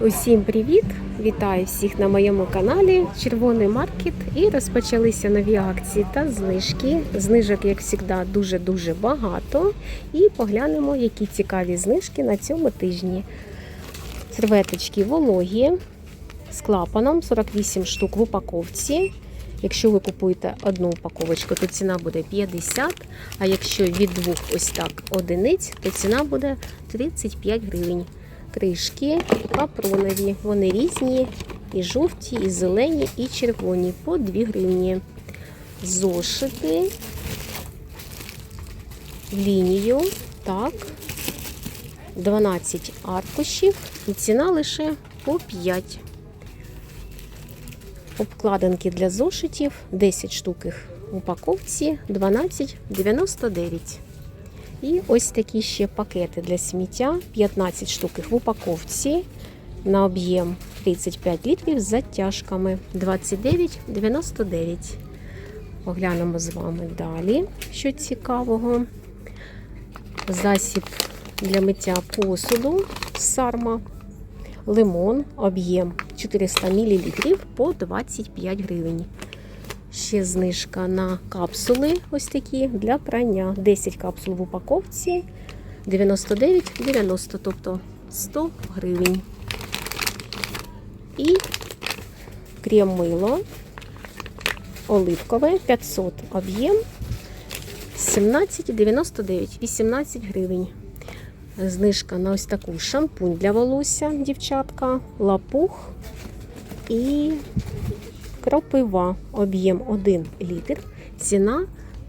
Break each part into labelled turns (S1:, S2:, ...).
S1: Усім привіт! Вітаю всіх на моєму каналі Червоний Маркет. І розпочалися нові акції та знижки. Знижок, як завжди, дуже-дуже багато. І поглянемо, які цікаві знижки на цьому тижні. Серветочки вологі з клапаном 48 штук в упаковці. Якщо ви купуєте одну упаковочку, то ціна буде 50, а якщо від двох ось так одиниць, то ціна буде 35 гривень. Кришки капронові, вони різні, і жовті, і зелені, і червоні. По 2 гривні. Зошити, лінію, так, 12 аркушів, і ціна лише по 5. Обкладинки для зошитів. 10 штук в упаковці. 12,99. І ось такі ще пакети для сміття 15 штук в упаковці на об'єм 35 літрів з затяжками 29,99. Поглянемо з вами далі, що цікавого. Засіб для миття посуду сарма лимон, об'єм 400 мл по 25 гривень. Ще знижка на капсули ось такі для прання. 10 капсул в упаковці 99,90, тобто 100 гривень. І крем мило оливкове 500 об'єм 17,99, 18 гривень. Знижка на ось таку шампунь для волосся, дівчатка, лапух і кропива. Об'єм 1 літр. Ціна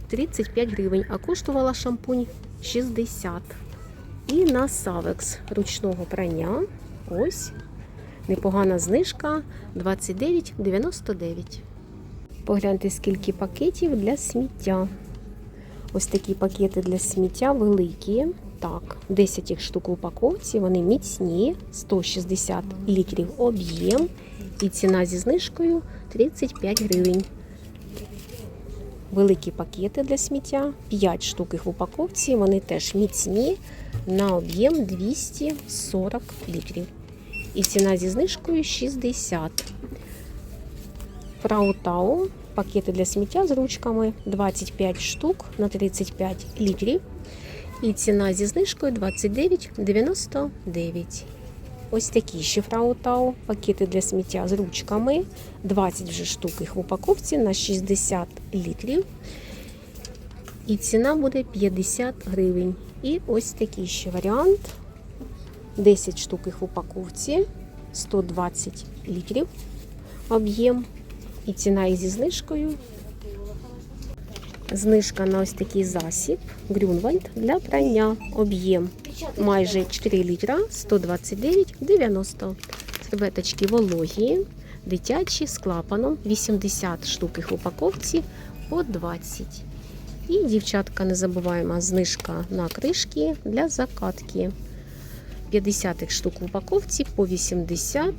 S1: 35 гривень, а коштувала шампунь 60. І на Савекс ручного прання. Ось непогана знижка 29,99. Погляньте, скільки пакетів для сміття. Ось такі пакети для сміття великі. Так, 10 їх штук в упаковці, вони міцні, 160 літрів об'єм. І ціна зі знижкою 35 гривень. Великі пакети для сміття, 5 штук їх в упаковці, вони теж міцні на об'єм 240 літрів. І ціна зі знижкою 60. Фраутау, пакети для сміття з ручками 25 штук на 35 літрів. І ціна зі знижкою 29,99. Ось такі ще фраутау, пакети для сміття з ручками. 20 вже штук їх в упаковці на 60 літрів. І ціна буде 50 гривень. І ось такий ще варіант. 10 штук їх в упаковці, 120 літрів об'єм. І ціна і зі знижкою. Знижка на ось такий засіб Грюнвальд для прання. Об'єм майже 4 літра 129,90. Серветочки вологі, дитячі з клапаном, 80 штук їх в упаковці по 20. І, дівчатка, не забуваємо, знижка на кришки для закатки. 50 штук в упаковці по 80.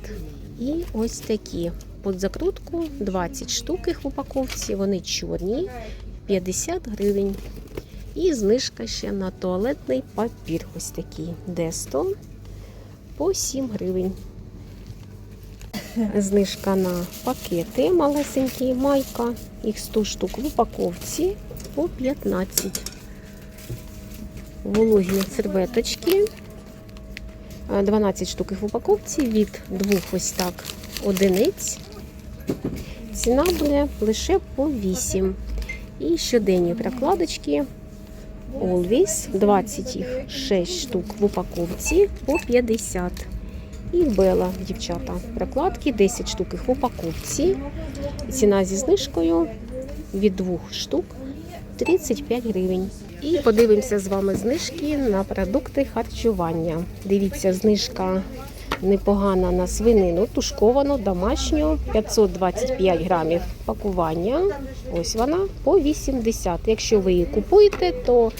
S1: І ось такі. Під закрутку 20 штук їх в упаковці, вони чорні, 50 гривень. І знижка ще на туалетний папір. Ось такий Десто по 7 гривень. Знижка на пакети малесенькі майка. Їх 100 штук в упаковці по 15. Вологі серветочки. 12 штук їх в упаковці від двох ось так одиниць. Ціна буде лише по 8. І щоденні прокладочки Always, 20 їх 6 штук в упаковці по 50. І Бела, дівчата, прокладки 10 штук їх в упаковці. Ціна зі знижкою від 2 штук 35 гривень. І подивимося з вами знижки на продукти харчування. Дивіться, знижка непогана на свинину, тушковану, домашню, 525 грамів пакування. Ось вона по 80. Якщо ви її купуєте, то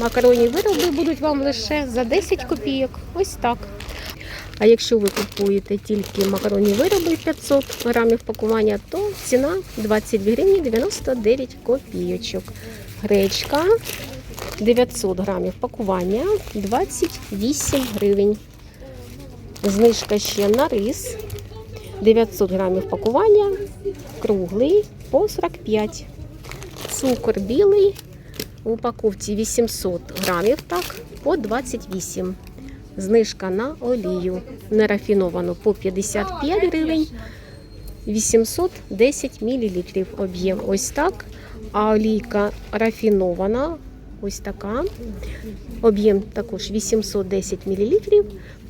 S1: макаронні вироби будуть вам лише за 10 копійок. Ось так. А якщо ви купуєте тільки макаронні вироби 500 грамів пакування, то ціна 22 гривні 99 копійочок. Гречка 900 грамів пакування 28 гривень. Знижка ще на рис. 900 грамів пакування. Круглий по 45. Цукор білий в упаковці 800 грамів, так, по 28. Знижка на олію нерафіновану по 55 гривень, 810 мл об'єм. Ось так. А олійка рафінована, ось така. Об'єм також 810 мл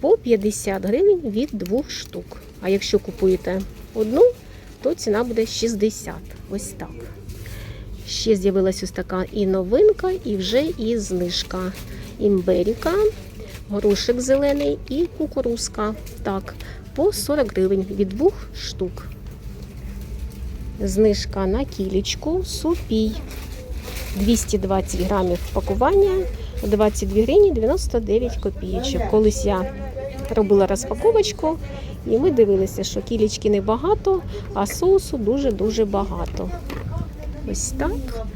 S1: по 50 гривень від двох штук. А якщо купуєте одну, то ціна буде 60. Ось так. Ще з'явилась ось така і новинка, і вже і знижка. Імберіка, горошик зелений і кукурузка. Так, по 40 гривень від двох штук. Знижка на кілечку, супій. 220 грамів пакування, 22 гривні 99 копійочок. Колись я робила розпаковочку, і ми дивилися, що кілечки небагато, а соусу дуже-дуже багато. Ось так.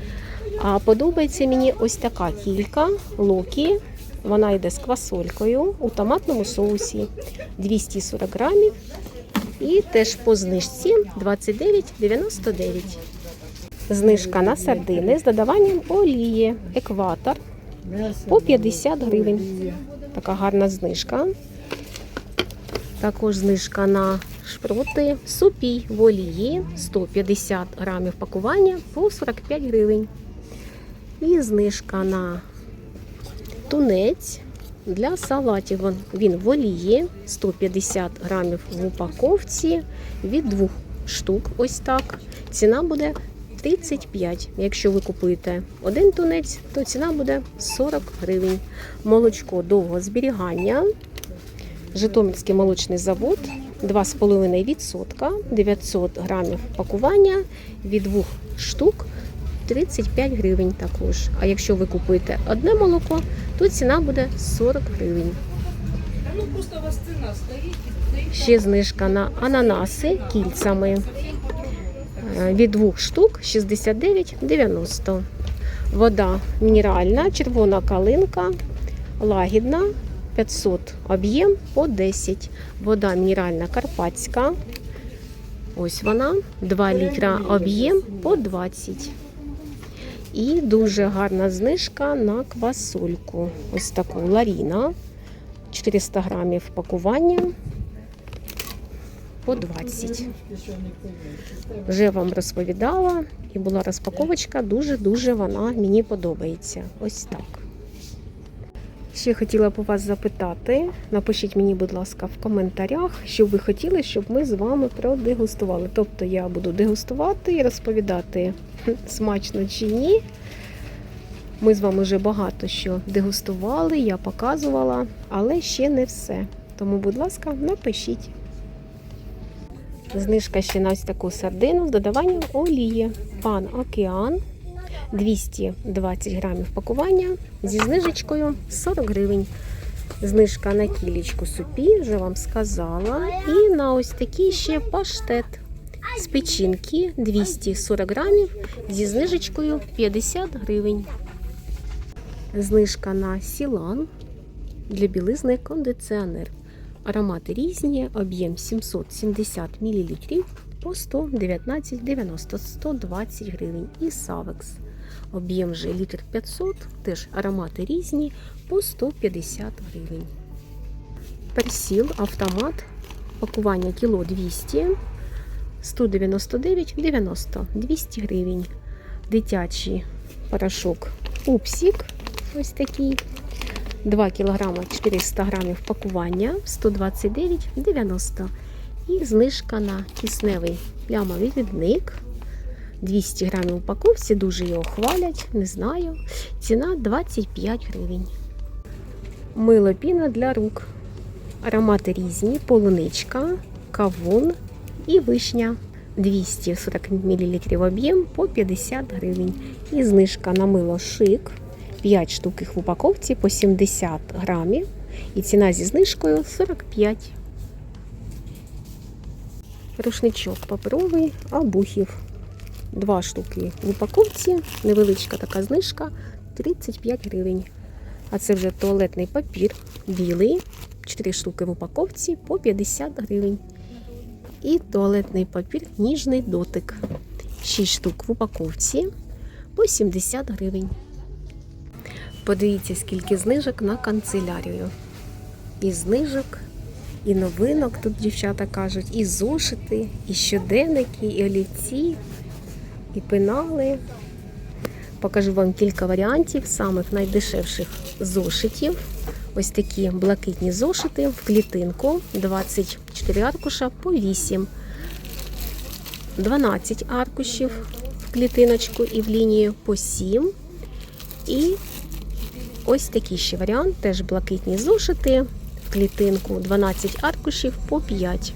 S1: А подобається мені ось така кілька локі. Вона йде з квасолькою у томатному соусі 240 грамів. І теж по знижці 29,99. Знижка на сардини з додаванням олії, екватор по 50 гривень. Така гарна знижка. Також знижка на шпроти, супій в олії 150 грамів пакування по 45 гривень. І знижка на тунець для салатів. Він в олії 150 грамів в упаковці від двох штук. Ось так. Ціна буде 35. Якщо ви купуєте один тунець, то ціна буде 40 гривень. Молочко довго зберігання. Житомирський молочний завод 2,5%, 900 грамів пакування від двох штук 35 гривень також. А якщо ви купуєте одне молоко, то ціна буде 40 гривень. Ще знижка на ананаси кільцями від двох штук 69,90. Вода мінеральна, червона калинка, лагідна 500 об'єм по 10. Вода мінеральна карпатська. Ось вона, 2 літра об'єм по 20. І дуже гарна знижка на квасольку. Ось таку Ларіна. 400 грамів пакування по 20. Вже вам розповідала і була розпаковочка. Дуже-дуже вона мені подобається. Ось так. Ще хотіла б у вас запитати. Напишіть мені, будь ласка, в коментарях, що ви хотіли, щоб ми з вами продегустували. Тобто я буду дегустувати і розповідати, смачно чи ні. Ми з вами вже багато що дегустували, я показувала, але ще не все. Тому, будь ласка, напишіть. Знижка ще на ось таку сардину з додаванням олії. Пан Океан 220 грамів пакування зі знижечкою 40 гривень. Знижка на кілечку супі, вже вам сказала. І на ось такий ще паштет з печінки 240 грамів зі знижечкою 50 гривень. Знижка на сілан для білизни кондиціонер. Аромати різні, об'єм 770 мл по 119,90 120 гривень. І Савекс. Об'єм вже літр 500, теж аромати різні по 150 гривень. Персіл автомат. Пакування кіло 200, 199,90 200 гривень. Дитячий порошок Упсік. Ось такий. 2 кг 400 грамів пакування 129,90 і знижка на кисневий плямовий відник 200 грамів упаковці, дуже його хвалять, не знаю. Ціна 25 гривень. Мило піна для рук. Аромати різні, полуничка, кавун і вишня. 240 мл об'єм по 50 гривень. І знижка на мило шик. 5 штук їх в упаковці по 70 грамів. І ціна зі знижкою 45. Рушничок паперовий, обухів. Два штуки в упаковці, невеличка така знижка 35 гривень. А це вже туалетний папір білий, 4 штуки в упаковці по 50 гривень. І туалетний папір ніжний дотик. 6 штук в упаковці по 70 гривень. Подивіться, скільки знижок на канцелярію. І знижок, і новинок тут дівчата кажуть, і зошити, і щоденники, і олівці, і пенали. Покажу вам кілька варіантів самих найдешевших зошитів. Ось такі блакитні зошити в клітинку 24 аркуша по 8. 12 аркушів в клітиночку і в лінію по 7. І ось такий ще варіант, теж блакитні зошити в клітинку 12 аркушів по 5.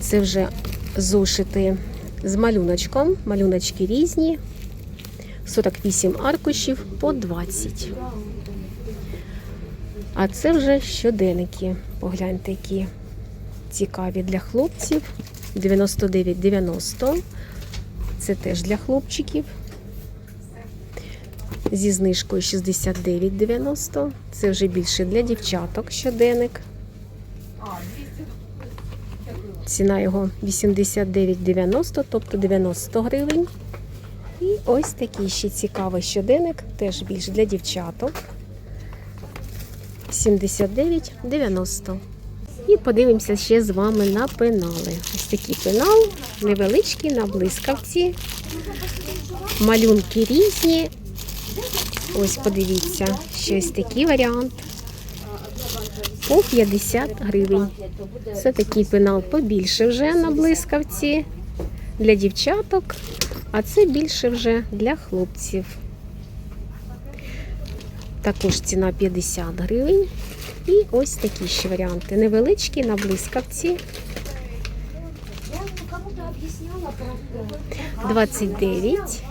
S1: Це вже зошити з малюночком. Малюночки різні. 48 аркушів по 20. А це вже щоденники. Погляньте, які цікаві для хлопців. 99,90. Це теж для хлопчиків. Зі знижкою 69,90. Це вже більше для дівчаток щоденник. Ціна його 89,90, тобто 90 гривень. І ось такий ще цікавий щоденник, теж більш для дівчаток. 79,90. І подивимося ще з вами на пенали. Ось такий пенал, невеличкий, на блискавці. Малюнки різні. Ось подивіться, ще ось такий варіант. По 50 гривень. Це такий пенал побільше вже на блискавці для дівчаток, а це більше вже для хлопців. Також ціна 50 гривень. І ось такі ще варіанти. Невеличкі на блискавці. 29.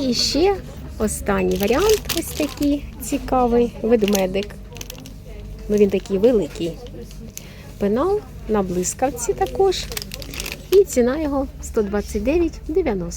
S1: І ще останній варіант ось такий цікавий ведмедик. Ну він такий великий. Пенал на блискавці також. І ціна його 129,90.